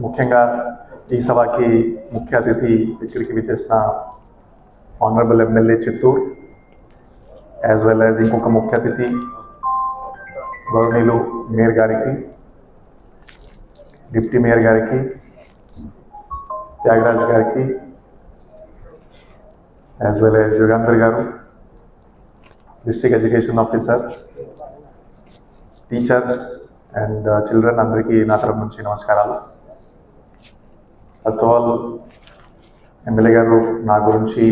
ముఖ్యంగా ఈ సభకి ముఖ్య అతిథి ఇక్కడికి విచ్చేసిన honourable MLA Chittoor as well as ఇంకొక ముఖ్య అతిథి గౌరవనీయులు మేయర్ గారికి డిప్యూటీ మేయర్ గారికి త్యాగరాజ్ గారికి as well as Yugandhar garu district education officer teachers and children uh, అందరికీ నా తరపు నుంచి నమస్కారాలు. ఫస్ట్ ఆఫ్ ఆల్ ఎమ్మెల్యే గారు నా గురించి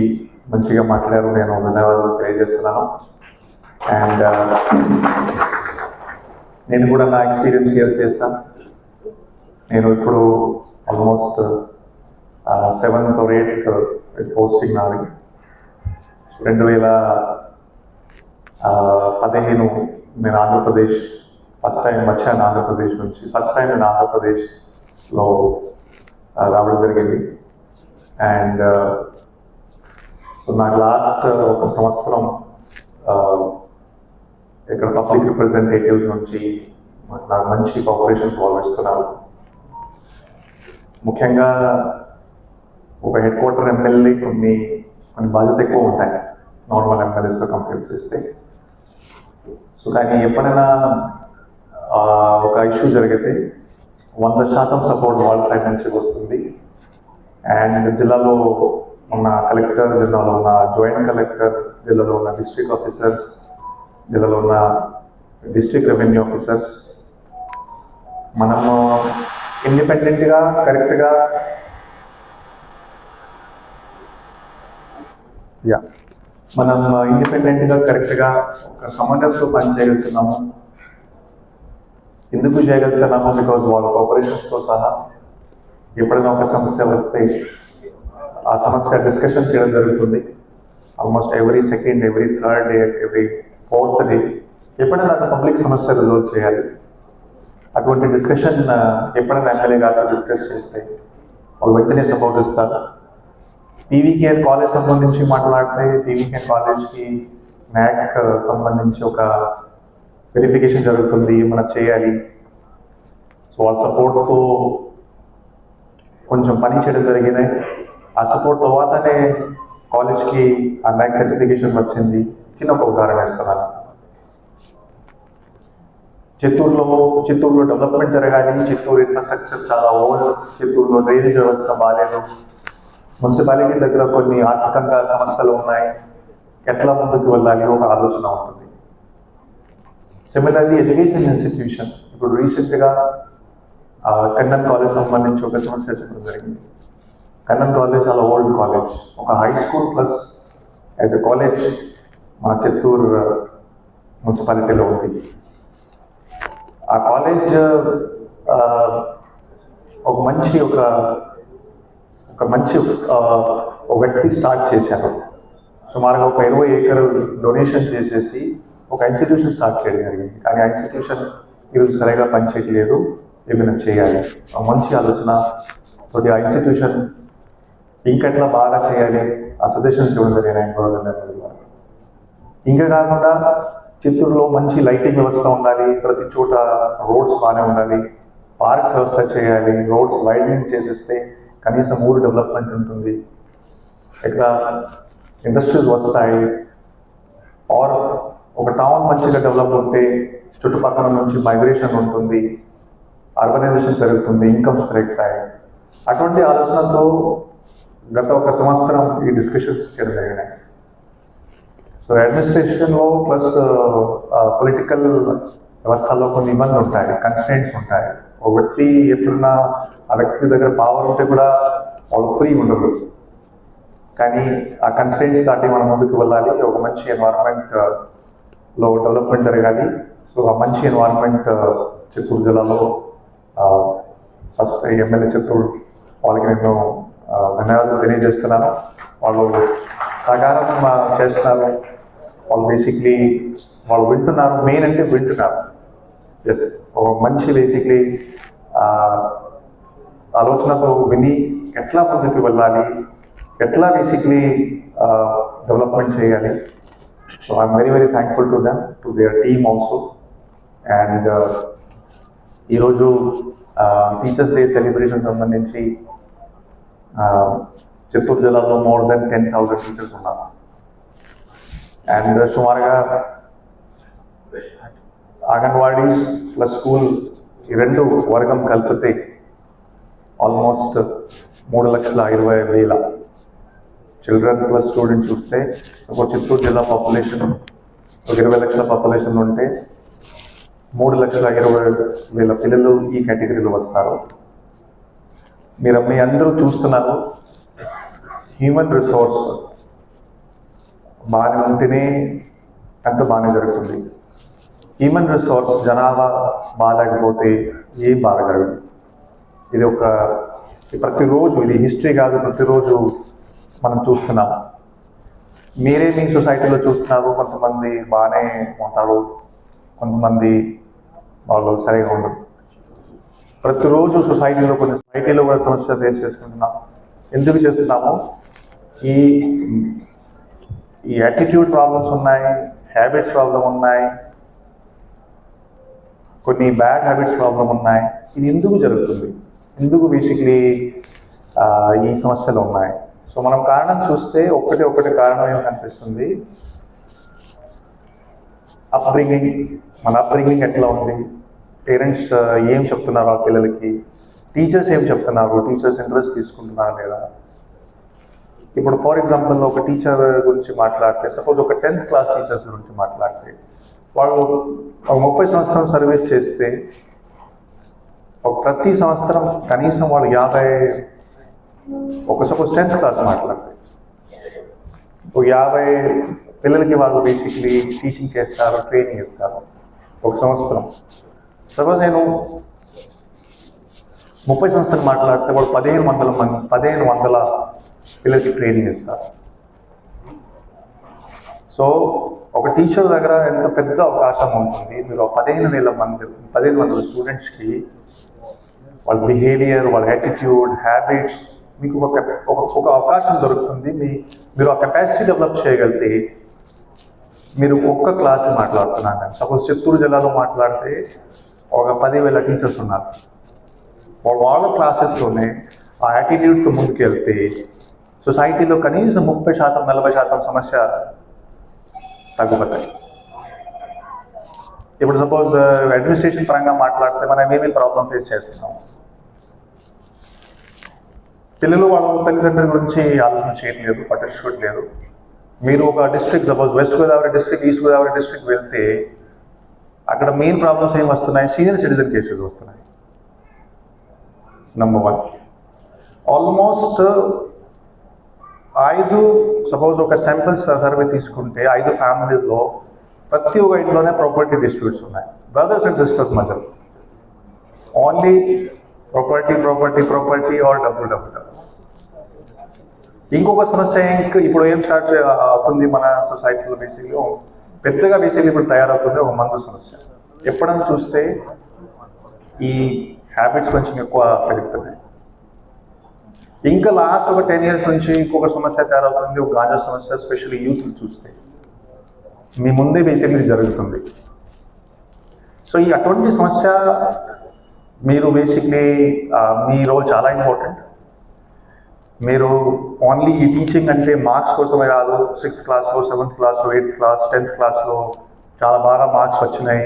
మంచిగా మాట్లాడారు. నేను ధన్యవాదాలు తెలియజేస్తున్నాను. అండ్ uh, నేను కూడా నా ఎక్స్పీరియన్స్ షేర్ చేస్తాను. నేను ఇప్పుడు almost seventh or eighth posting నాది. రెండు వేల పదిహేను నేను ఆంధ్రప్రదేశ్ ఫస్ట్ టైం వచ్చాను ఆంధ్రప్రదేశ్ నుంచి. ఫస్ట్ టైం నేను ఆంధ్రప్రదేశ్లో రావడం జరిగింది. అండ్ సో uh, నాకు లాస్ట్ uh, ఒక సంవత్సరం ఇక్కడ పబ్లిక్ రిప్రజెంటేటివ్స్ నుంచి నాకు మంచి కాపరేషన్స్ వాళ్ళు ఇస్తున్నారు. ముఖ్యంగా ఒక హెడ్ క్వార్టర్ ఎమ్మెల్యే కొన్ని కొన్ని బాధ్యత ఎక్కువ ఉంటాయి. నార్మల్ ఎమ్మెల్యేస్తో కంపేర్ చేస్తే. సో కానీ ఎప్పుడైనా ఒక ఇష్యూ జరిగితే వంద శాతం సపోర్ట్ వాళ్ళ సైడ్ నుంచి వస్తుంది. అండ్ జిల్లాలో ఉన్న కలెక్టర్ జిల్లాలో ఉన్న జాయింట్ కలెక్టర్ జిల్లాలో ఉన్న డిస్ట్రిక్ట్ ఆఫీసర్స్ జిల్లాలో ఉన్న డిస్ట్రిక్ట్ రెవెన్యూ ఆఫీసర్స్ మనము ఇండిపెండెంట్గా కరెక్ట్గా యా మనం ఇండిపెండెంట్గా కరెక్ట్గా ఒక సమన్వయంతో పనిచేయగలుగుతున్నాము ఎందుకు చేయగలుగుతున్నాము బికాజ్ వాళ్ళ కోఆపరేషన్స్తో సహా ఎప్పుడైనా ఒక సమస్య వస్తే ఆ సమస్య డిస్కషన్ చేయడం జరుగుతుంది. Almost every second every third day every fourth day ఎప్పుడైనా పబ్లిక్ సమస్య రిజాల్వ్ చేయాలి. అటువంటి డిస్కషన్ ఎప్పుడైనా ఎమ్మెల్యే గారితో డిస్కస్ చేస్తే వాళ్ళు వెంటనే సపోర్ట్ ఇస్తారు. పీవీకేఆర్ కాలేజ్ సంబంధించి మాట్లాడితే పీవీకేఆర్ కాలేజ్కి న్యాక్ సంబంధించి ఒక వెరిఫికేషన్ జరుగుతుంది మనం చేయాలి. సో వాళ్ళ సపోర్ట్తో కొంచెం పని చేయడం జరిగింది. ఆ సపోర్ట్ తర్వాతనే కాలేజ్కి ఆ మ్యాక్ సర్టిఫికేషన్ వచ్చింది. చిన్న ఒక ఉదాహరణ ఇస్తున్నాను. చిత్తూరులో చిత్తూరులో డెవలప్మెంట్ జరగాలి. చిత్తూరు ఇన్ఫ్రాస్ట్రక్చర్ చాలా ఓల్డ్. చిత్తూరులో డ్రైనేజ్ వ్యవస్థ బాగాలేదు. మున్సిపాలిటీ దగ్గర కొన్ని ఆర్థికంగా సమస్యలు ఉన్నాయి. ఎట్లా ముందుకు వెళ్ళాలి? ఒక ఆలోచన ఉంటుంది. సిమిలర్లీ ఎడ్యుకేషన్ ఇన్స్టిట్యూషన్ ఇప్పుడు రీసెంట్గా కన్నన్ కాలేజ్ సంబంధించి ఒక సమస్య చెప్పడం జరిగింది. కన్నన్ కాలేజ్ చాలా ఓల్డ్ కాలేజ్ ఒక high school plus as a college మా చిత్తూరు మున్సిపాలిటీలో ఉంది. ఆ కాలేజ్ ఒక మంచి ఒక ఒక మంచి ఒక వ్యక్తి స్టార్ట్ చేశారు. సుమారుగా ఒక ఇరవై ఏకర్ డొనేషన్ చేసేసి ఒక ఇన్స్టిట్యూషన్ స్టార్ట్ చేయడం జరిగింది. కానీ ఆ ఇన్స్టిట్యూషన్ ఈరోజు సరిగా పనిచేయట్లేదు ఏమైనా చేయాలి? ఆ మంచి ఆలోచన తోటి ఆ ఇన్స్టిట్యూషన్ ఇంకెట్లా బాగా చేయాలి? ఆ సజెషన్స్ ఇవ్వడం జరిగినాయి గవర్నమెంట్ ఇంకా కాకుండా చిత్తూరులో మంచి లైటింగ్ వ్యవస్థ ఉండాలి. ప్రతి చోట రోడ్స్ బాగానే ఉండాలి. పార్క్స్ వ్యవస్థ చేయాలి. రోడ్స్ వైడనింగ్ చేసేస్తే కనీసం ఊరు డెవలప్మెంట్ ఉంటుంది. ఇక్కడ ఇండస్ట్రీస్ వస్తాయి. ఆర్ ఒక టౌన్ మంచిగా డెవలప్ ఉంటే చుట్టుపక్కల నుంచి మైగ్రేషన్ ఉంటుంది అర్బనైజేషన్ పెరుగుతుంది ఇన్కమ్స్ పెరుగుతాయి అటువంటి ఆలోచనతో గత ఒక సంవత్సరం ఈ డిస్కషన్స్ చేయడం జరిగినాయి సో అడ్మినిస్ట్రేషన్లో ప్లస్ పొలిటికల్ వ్యవస్థలో కొన్ని ఇబ్బందులు ఉంటాయి కన్స్టెంట్స్ ఉంటాయి. ఒక వ్యక్తి ఎప్పుడున్నా ఆ వ్యక్తి దగ్గర పవర్ ఉంటే కూడా వాళ్ళు ఫ్రీ ఉండదు కానీ ఆ కన్స్టెంట్స్ దాటి మనం ముందుకు వెళ్ళాలి. ఒక మంచి ఎన్వైరన్మెంట్ లో డెవలప్మెంట్ జరగాలి. సో ఆ మంచి ఎన్వైరన్మెంట్ చిత్తూరు జిల్లాలో ఫస్ట్ ఎమ్మెల్యే చిత్తూరు వాళ్ళకి నేను ధన్యవాదాలు తెలియజేస్తున్నాను. వాళ్ళు సకారం చేస్తున్నారు. వాళ్ళు బేసిక్లీ వాళ్ళు వింటున్నారు. మెయిన్ అంటే వింటున్నారు. ఎస్ ఒక మంచి బేసిక్లీ ఆలోచనతో విని ఎట్లా ముందుకు వెళ్ళాలి ఎట్లా బేసిక్లీ డెవలప్మెంట్ చేయాలి so I'm very very thankful to them to their team also and ఈరోజు టీచర్స్ డే సెలబ్రేషన్ సంబంధించి ఆ, చిత్తూరు జిల్లాలో more than ten thousand teachers ఉన్నారు. అండ్ సుమారుగా అంగన్వాడీస్ ప్లస్ స్కూల్ ఈ రెండు వర్గం కలిపితే ఆల్మోస్ట్ మూడు లక్షల ఇరవై వేల చిల్డ్రన్ ప్లస్ స్టూడెంట్ చూస్తే ఒక చిత్తూరు జిల్లా పాపులేషన్ ఒక ఇరవై లక్షల పాపులేషన్ ఉంటే మూడు లక్షల ఇరవై వేల పిల్లలు ఈ కేటగిరీలో వస్తారు. మీరు మీ అందరూ చూస్తున్నారు హ్యూమన్ రిసోర్స్ బాగానే ఉంటేనే అంత బాగానే జరుగుతుంది. హ్యూమన్ రిసోర్స్ జనాభా బాగాలేకపోతే ఏం బాగా జరగదు. ఇది ఒక ప్రతిరోజు ఇది హిస్టరీ కాదు ప్రతిరోజు మనం చూస్తున్నాం. మీరే మీ సొసైటీలో చూస్తున్నారు కొంతమంది బాగానే ఉంటారు కొంతమంది వాళ్ళు సరిగా ఉండరు. ప్రతిరోజు సొసైటీలో కొన్ని సొసైటీలో కూడా సమస్య ఫేస్ చేసుకుంటున్నాం. ఎందుకు చేస్తున్నాము? ఈ ఈ యాటిట్యూడ్ ప్రాబ్లమ్స్ ఉన్నాయి హ్యాబిట్స్ ప్రాబ్లం ఉన్నాయి కొన్ని బ్యాడ్ హ్యాబిట్స్ ప్రాబ్లం ఉన్నాయి. ఇది ఎందుకు జరుగుతుంది? ఎందుకు బేసిక్లీ ఈ సమస్యలు ఉన్నాయి? సో మనం కారణం చూస్తే ఒకటి ఒకటి కారణం ఏమి కనిపిస్తుంది. అప్బ్రింగింగ్ మన అప్బ్రింగింగ్ ఎట్లా ఉంది? పేరెంట్స్ uh, ఏం చెప్తున్నారు ఆ పిల్లలకి? టీచర్స్ ఏం చెప్తున్నారు? టీచర్స్ ఇంట్రెస్ట్ తీసుకుంటున్నారా లేదా? ఇప్పుడు ఫర్ ఎగ్జాంపుల్ ఒక టీచర్ గురించి మాట్లాడితే సపోజ్ ఒక టెన్త్ క్లాస్ టీచర్స్ గురించి మాట్లాడితే వాళ్ళు ఒక ముప్పై సంవత్సరం సర్వీస్ చేస్తే ఒక ప్రతి సంవత్సరం కనీసం వాళ్ళు యాభై ఒక సపోజ్ టెన్త్ క్లాస్ మాట్లాడితే ఒక యాభై పిల్లలకి వాళ్ళు బేసిక్లీ టీచింగ్ చేస్తారు ట్రైనింగ్ ఇస్తారు. ఒక సంవత్సరం. సపోజ్ నేను ముప్పై సంవత్సరాలు మాట్లాడితే వాళ్ళు పదిహేను వందల మంది పదిహేను వందల పిల్లలకి ట్రైనింగ్ ఇస్తారు. సో ఒక టీచర్ దగ్గర ఎంత పెద్ద అవకాశం ఉంటుంది? మీరు పదిహేను వేల మంది పదిహేను వందల స్టూడెంట్స్కి వాళ్ళ బిహేవియర్ వాళ్ళ యాటిట్యూడ్ హ్యాబిట్స్ మీకు ఒక ఒక ఒక అవకాశం దొరుకుతుంది. మీ మీరు ఆ కెపాసిటీ డెవలప్ చేయగలిగితే మీరు ఒక్క క్లాస్ మాట్లాడుతున్నాను. సపోజ్ చిత్తూరు జిల్లాలో మాట్లాడితే ఒక పదివేల టీచర్స్ ఉన్నారు. వాళ్ళ వాళ్ళ క్లాసెస్లోనే ఆ యాటిట్యూడ్తో ముందుకెళ్తే సొసైటీలో కనీసం ముప్పై శాతం నలభై శాతం సమస్య తగ్గుతాయి ఇప్పుడు సపోజ్ అడ్మినిస్ట్రేషన్ పరంగా మాట్లాడితే మనం ఏమేమి ప్రాబ్లం ఫేస్ చేస్తున్నాం? పిల్లలు వాళ్ళ తల్లిదండ్రుల గురించి ఆలోచన చేయట్లేదు పట్టించుకోవట్లేదు. మీరు ఒక district suppose west Godavari district east Godavari district వెళ్తే అక్కడ మెయిన్ ప్రాబ్లమ్స్ ఏం వస్తున్నాయి? సీనియర్ సిటిజన్ కేసెస్ వస్తున్నాయి. నంబర్ వన్ ఆల్మోస్ట్ ఐదు సపోజ్ ఒక శాంపిల్ సర్వే తీసుకుంటే ఐదు ఫ్యామిలీస్లో ప్రతి ఒక్క ఇంట్లోనే ప్రాపర్టీ డిస్ప్యూట్స్ ఉన్నాయి. బ్రదర్స్ అండ్ సిస్టర్స్ మధ్యలో. Only property property property or డబ్బు డబ్బు ఇంకొక సమస్య ఇంకా ఇప్పుడు ఏం స్టార్ట్ అవుతుంది మన సొసైటీలో బేసిక్లీ పెద్దగా బేసిక్లీ ఇప్పుడు తయారవుతుంది ఒక మందు సమస్య. ఎప్పుడైనా చూస్తే ఈ హ్యాబిట్స్ కొంచెం ఎక్కువ పెరుగుతున్నాయి. ఇంకా లాస్ట్ ఒక టెన్ ఇయర్స్ నుంచి ఇంకొక సమస్య తయారవుతుంది ఒక గాంజా సమస్య స్పెషల్లీ యూత్ చూస్తే. మీ ముందే బేసిక్లీ జరుగుతుంది. సో ఈ అటువంటి సమస్య మీరు బేసిక్లీ మీ రోల్ చాలా ఇంపార్టెంట్ మీరు ఓన్లీ ఈ టీచింగ్ అంటే మార్క్స్ కోసమే కాదు సిక్స్త్ క్లాస్లో సెవెంత్ క్లాస్లో ఎయిత్ క్లాస్ టెన్త్ క్లాస్లో చాలా బాగా మార్క్స్ వచ్చినాయి.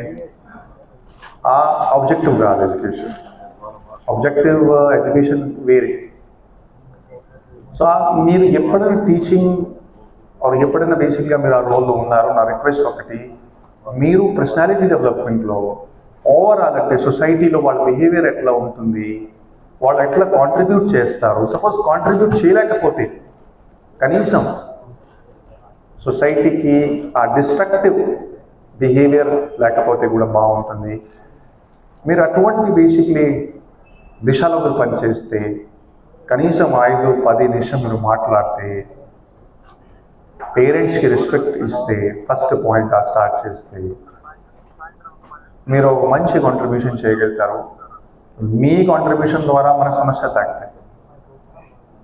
ఆ ఆబ్జెక్టివ్ కాదు ఎడ్యుకేషన్ ఆబ్జెక్టివ్ ఎడ్యుకేషన్ వేరే. సో మీరు ఎప్పుడైనా టీచింగ్ ఎప్పుడైనా బేసిక్గా మీరు ఆ రోల్లో ఉన్నారు నా రిక్వెస్ట్ ఒకటి మీరు పర్సనాలిటీ డెవలప్మెంట్లో ఓవరాల్ అంటే సొసైటీలో వాళ్ళ బిహేవియర్ ఎట్లా ఉంటుంది? వాళ్ళు ఎట్లా కాంట్రిబ్యూట్ చేస్తారు? సపోజ్ కాంట్రిబ్యూట్ చేయలేకపోతే కనీసం సొసైటీకి ఆ డిస్ట్రక్టివ్ బిహేవియర్ లేకపోతే కూడా బాగుంటుంది. మీరు అటువంటి బేసిక్లీ దిశలో మీరు పనిచేస్తే కనీసం ఐదు పది నిమిషం మీరు మాట్లాడితే పేరెంట్స్కి రెస్పెక్ట్ ఇస్తే ఫస్ట్ పాయింట్ ఆ స్టార్ట్ చేస్తే మీరు ఒక మంచి కాంట్రిబ్యూషన్ చేయగలుగుతారు. మీ కాంట్రిబ్యూషన్ ద్వారా మన సమస్య తగ్గుతాయి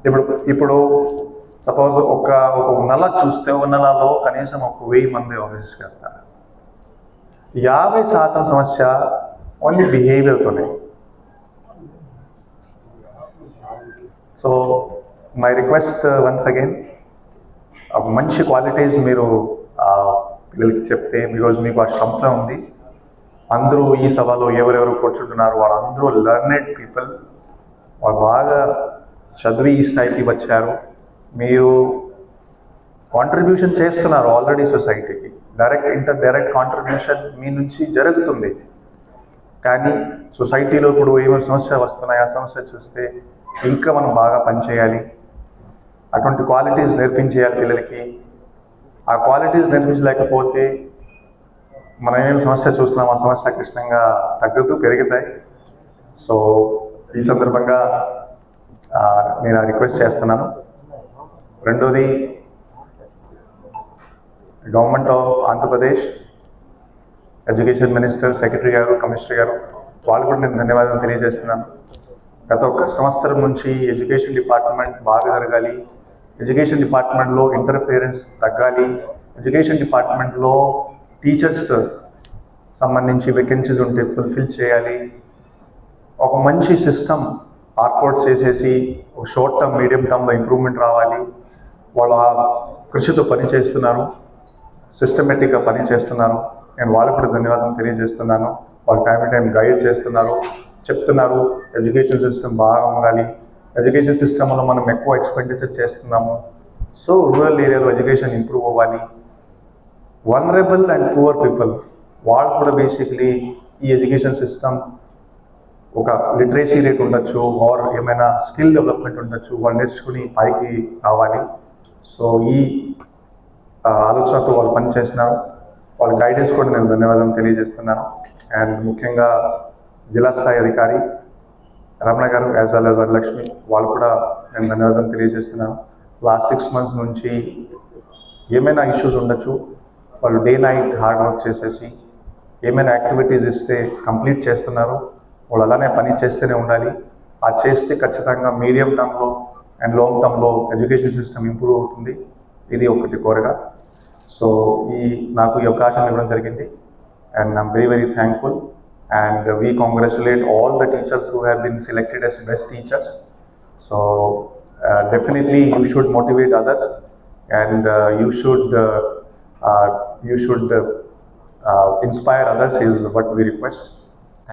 ఇప్పుడు ఇప్పుడు సపోజ్ ఒక ఒక నెల చూస్తే ఒక నెలలో కనీసం ఒక వెయ్యి మంది ఆఫీస్ చేస్తారు యాభై శాతం సమస్య only బిహేవియర్తోనే so my request once again మంచి క్వాలిటీస్ మీరు పిల్లలకి చెప్తే బికాజ్ మీకు ఆ శ్రమ ఉంది. అందరూ ఈ సభలో ఎవరెవరు కూర్చుంటున్నారు వాళ్ళందరూ లర్నెడ్ పీపుల్ వాళ్ళు బాగా చదివి ఈ స్థాయికి వచ్చారు. మీరు కాంట్రిబ్యూషన్ చేస్తున్నారు ఆల్రెడీ సొసైటీకి డైరెక్ట్ ఇంటర్ డైరెక్ట్ కాంట్రిబ్యూషన్ మీ నుంచి జరుగుతుంది. కానీ సొసైటీలో ఇప్పుడు ఏమైనా సమస్య వస్తున్నాయి? ఆ సమస్య చూస్తే ఇంకా మనం బాగా పనిచేయాలి. అటువంటి క్వాలిటీస్ నేర్పించేయాలి పిల్లలకి. ఆ క్వాలిటీస్ నేర్పించలేకపోతే మనం ఏమేమి సమస్య చూస్తున్నాం ఆ సమస్య కృష్ణంగా తగ్గుతూ పెరుగుతాయి. సో ఈ సందర్భంగా ఆ, నేను రిక్వెస్ట్ చేస్తున్నాను. రెండోది government of Andhra Pradesh education minister secretary గారు కమిషనర్ గారు వాళ్ళు కూడా నేను ధన్యవాదాలు తెలియజేస్తున్నాను. గత ఒక్క సంవత్సరం నుంచి ఎడ్యుకేషన్ డిపార్ట్మెంట్ బాగా జరగాలి. ఎడ్యుకేషన్ డిపార్ట్మెంట్లో ఇంటర్ఫియరెన్స్ తగ్గాలి. ఎడ్యుకేషన్ డిపార్ట్మెంట్లో టీచర్స్ సంబంధించి వేకెన్సీస్ ఉంటే ఫుల్ఫిల్ చేయాలి. ఒక మంచి సిస్టమ్ వర్కౌట్ చేసేసి ఒక షార్ట్ టర్మ్ మీడియం టర్మ్లో ఇంప్రూవ్మెంట్ రావాలి. వాళ్ళ కృషితో పని చేస్తున్నారు. సిస్టమేటిక్గా పని చేస్తున్నారు. నేను వాళ్ళకు కూడా ధన్యవాదాలు తెలియజేస్తున్నాను. వాళ్ళు టైం టైం గైడ్ చేస్తున్నారు. చెప్తున్నారు. ఎడ్యుకేషన్ సిస్టమ్ బాగా ఉండాలి. ఎడ్యుకేషన్ సిస్టంలో మనం ఎక్కువ ఎక్స్పెండిచర్ చేస్తున్నాము. సో రూరల్ ఏరియాలో ఎడ్యుకేషన్ ఇంప్రూవ్ అవ్వాలి. వనరబుల్ అండ్ పువర్ పీపుల్ వాళ్ళు కూడా బేసిక్లీ ఈ ఎడ్యుకేషన్ సిస్టమ్ ఒక లిటరేసీ రేట్ ఉండొచ్చు ఆర్ ఏమైనా స్కిల్ డెవలప్మెంట్ ఉండొచ్చు వాళ్ళు నేర్చుకుని పైకి రావాలి. సో ఈ ఆలోచనతో వాళ్ళు పనిచేస్తున్నారు వాళ్ళ గైడెన్స్ కూడా నేను ధన్యవాదం తెలియజేస్తున్నాను. అండ్ ముఖ్యంగా జిల్లా స్థాయి అధికారి రమణ గారు యాజ్ వెల్ యాజ్ వరలక్ష్మి వాళ్ళు కూడా నేను ధన్యవాదం తెలియజేస్తున్నాను. లాస్ట్ సిక్స్ మంత్స్ నుంచి ఏమైనా ఇష్యూస్ ఉండొచ్చు వాళ్ళు డే నైట్ హార్డ్ వర్క్ చేసేసి ఏమైనా యాక్టివిటీస్ ఇస్తే కంప్లీట్ చేస్తున్నారు వాళ్ళు అలానే పని చేస్తూనే ఉండాలి. ఆ చేస్తే ఖచ్చితంగా మీడియం టర్మ్లో అండ్ లాంగ్ టర్మ్లో ఎడ్యుకేషన్ సిస్టమ్ ఇంప్రూవ్ అవుతుంది. ఇది ఒకటి కోరగా. సో ఈ నాకు ఈ అవకాశం ఇవ్వడం జరిగింది. And I'm very very thankful and we congratulate all the teachers who have been selected as best teachers. So definitely you should motivate others. And you should Uh, you should uh, uh, inspire others is what we request.